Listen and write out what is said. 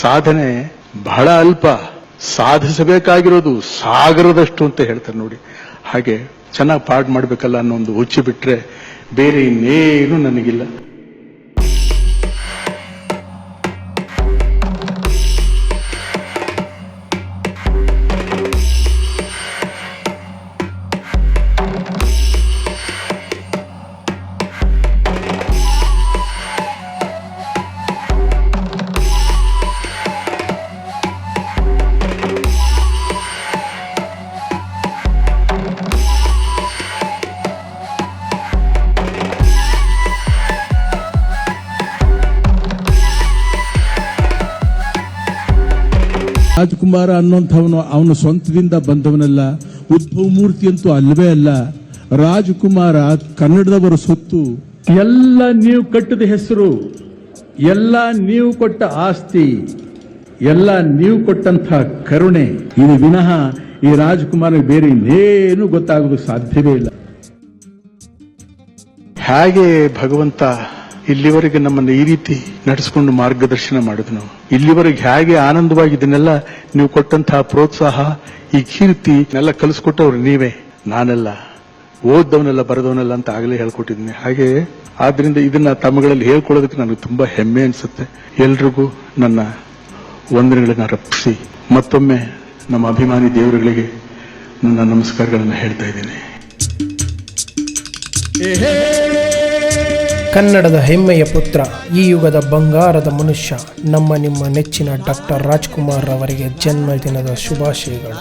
ಸಾಧನೆ ಬಹಳ ಅಲ್ಪ. ಸಾಧಿಸಬೇಕಾಗಿರೋದು ಸಾಗರದಷ್ಟು ಅಂತ ಹೇಳ್ತಾರೆ ನೋಡಿ. ಹಾಗೆ ಚೆನ್ನಾಗಿ ಪಾಠ ಮಾಡಬೇಕಲ್ಲ ಅನ್ನೋ ಒಂದು ಹುಚ್ಚಿ ಬಿಟ್ರೆ ಬೇರೆ ಇನ್ನೇನು ನನಗಿಲ್ಲ. ರಾಜ್ಕುಮಾರ ಅನ್ನೋಂಥವನು ಅವನ ಸ್ವಂತದಿಂದ ಬಂದವನಲ್ಲ ಉದ್ಭವ ಮೂರ್ತಿ ಅಂತೂ ಅಲ್ಲವೇ ಅಲ್ಲ. ರಾಜ್ಕುಮಾರ ಕನ್ನಡದವರ ಸೊತ್ತು. ಎಲ್ಲ ನೀವು ಕಟ್ಟಿದ ಹೆಸರು ಎಲ್ಲ ನೀವು ಕೊಟ್ಟ ಆಸ್ತಿ ಎಲ್ಲ ನೀವು ಕೊಟ್ಟಂತಹ ಕರುಣೆ. ಇದು ವಿನಃ ಈ ರಾಜಕುಮಾರ ಬೇರೆ ಇನ್ನೇನು ಗೊತ್ತಾಗೋದು ಸಾಧ್ಯವೇ ಇಲ್ಲ. ಹೇಗೆ ಭಗವಂತ ಇಲ್ಲಿವರೆಗೆ ನಮ್ಮನ್ನು ಈ ರೀತಿ ನಡೆಸಿಕೊಂಡು ಮಾರ್ಗದರ್ಶನ ಮಾಡಿದ್ನು ಇಲ್ಲಿವರೆಗೆ ಹೇಗೆ ಆನಂದವಾಗಿ ಇದನ್ನೆಲ್ಲ ನೀವು ಕೊಟ್ಟಂತಹ ಪ್ರೋತ್ಸಾಹ, ಈ ಕೀರ್ತಿ ಎಲ್ಲ ಕಲಿಸ್ಕೊಟ್ಟವ್ರು ನೀವೇ. ನಾನೆಲ್ಲ ಓದ್ದವನೆಲ್ಲ ಬರೆದವನೆಲ್ಲ ಅಂತ ಆಗಲೇ ಹೇಳ್ಕೊಟ್ಟಿದ್ದೀನಿ. ಹಾಗೆ ಆದ್ರಿಂದ ಇದನ್ನ ತಮ್ಮಗಳಲ್ಲಿ ಹೇಳ್ಕೊಳ್ಳೋದಕ್ಕೆ ನನಗೆ ತುಂಬಾ ಹೆಮ್ಮೆ ಅನ್ಸುತ್ತೆ. ಎಲ್ರಿಗೂ ನನ್ನ ವಂದನೆಗಳನ್ನ ರಪ್ಪಿಸಿ. ಮತ್ತೊಮ್ಮೆ ನಮ್ಮ ಅಭಿಮಾನಿ ದೇವರುಗಳಿಗೆ ನನ್ನ ನಮಸ್ಕಾರಗಳನ್ನು ಹೇಳ್ತಾ ಇದ್ದೀನಿ. ಕನ್ನಡದ ಹೆಮ್ಮೆಯ ಪುತ್ರ, ಈ ಯುಗದ ಬಂಗಾರದ ಮನುಷ್ಯ, ನಮ್ಮ ನಿಮ್ಮ ನೆಚ್ಚಿನ ಡಾಕ್ಟರ್ ರಾಜ್ಕುಮಾರ್ ಅವರಿಗೆ ಜನ್ಮದಿನದ ಶುಭಾಶಯಗಳು.